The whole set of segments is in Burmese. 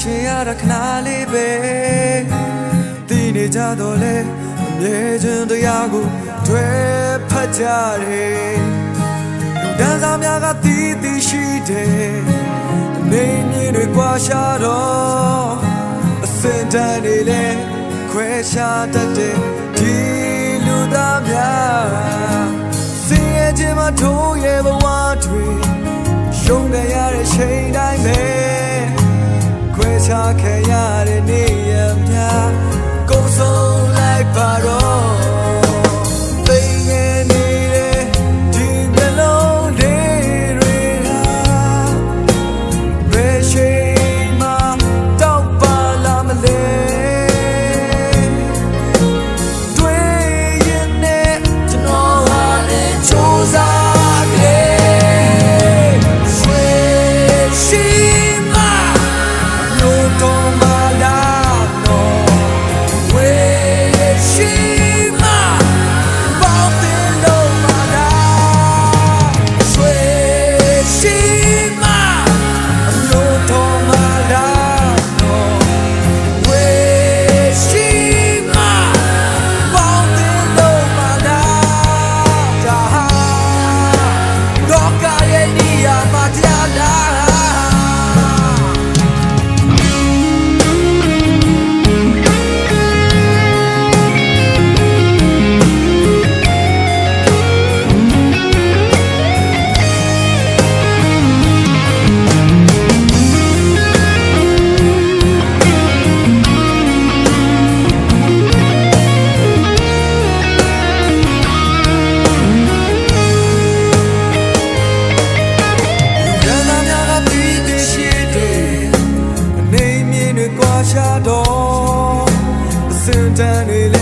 ရှင်ရတာခဏလေးပဲတည်နေကြတော့လေအမြဲခြင်းတရားကိုတွေ့ဖတ်ကြတယ်လူတန်းစားများကတည်တည်ရှိတယ်နေမြင်တွေကွာရှာတော့အစင်တန်းတွေလဲခွဲခြားတတ်တယ်ဒီလူသားများစင်ရဲ့ခြင်းမထိုးရဲ့ဘဝ ခဲ့ရတဲ့နေ ရှာတော်အစင်တန်နေလ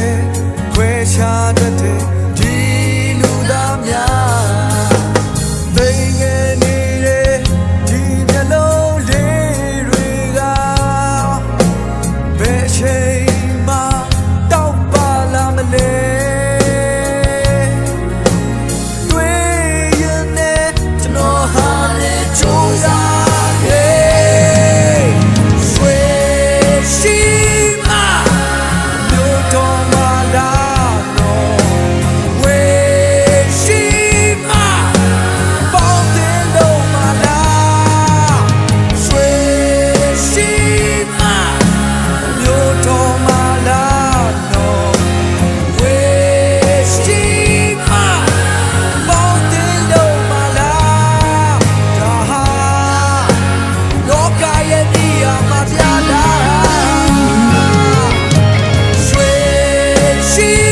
hoje.